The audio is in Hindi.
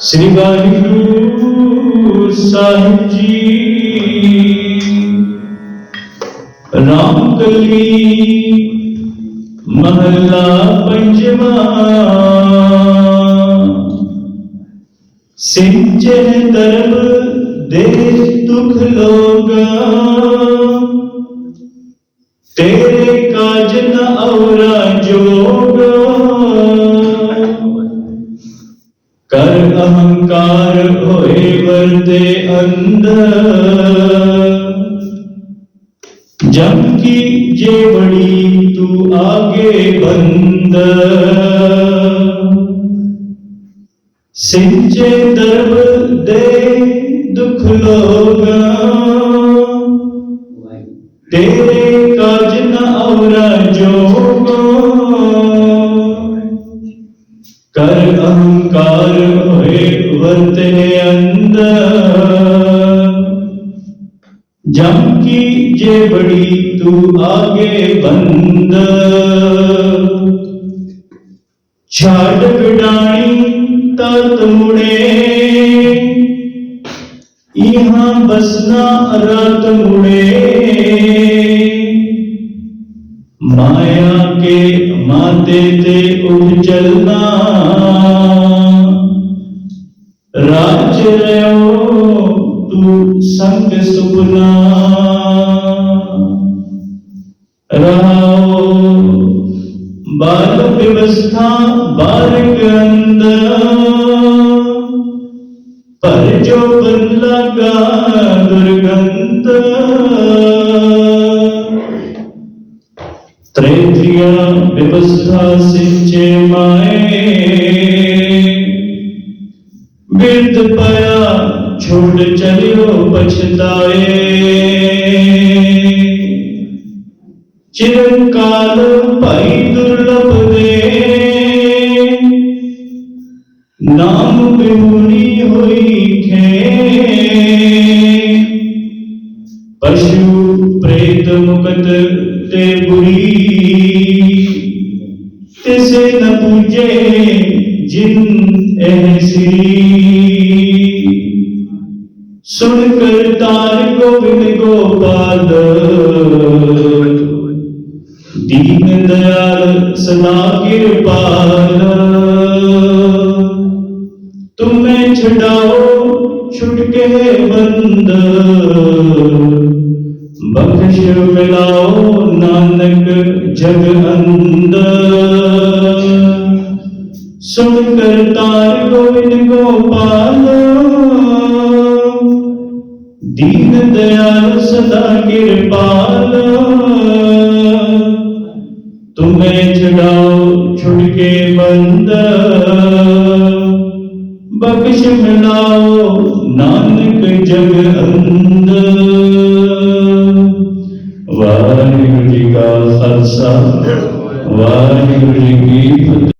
श्री वाहिगुरु साहिब जी। राम कली महला पंचमा। सिंचन तेरे काज अहंकार होए वर्ते अंदर। जम की जे बड़ी तू आगे बंद। सिंचे दर्ब अंदर जम की जे बड़ी, तू आगे बंद। छाड़ बिडाणी तत मुड़े। बसना रात मुड़े। माया के माते ते उठ चलना रहो तू संग सुपना रहो बाल व्यवस्था बारक अंदर पर जो बन लगा दुर्गंध त्रैत्रिया व्यवस्था सिंचे माए वृद्ध पाया, छोड़ चलियो पछताए। चिरकाल पाई दुर्लभ दे नाम बिहुनी हुई खे पशु प्रेत मुकत ते बुरी। तिसे न पूजे जिन ऐसी सुनकर तार गोविंद गोपाल। दीन दयाल सदा कृपाल तुम्हें छुड़ाओ छुटके बंद। बख्श मिलाओ नानक जग अंदर सुन कर तार गोविंद गोपाल। दीन दयाल सदा कृपाल तुम्हें छुड़ाओ छुटके बंद बख्श मिलाओ नानक जग अंदर वाहिगुरु जी का खालसा वाहिगुरु जी की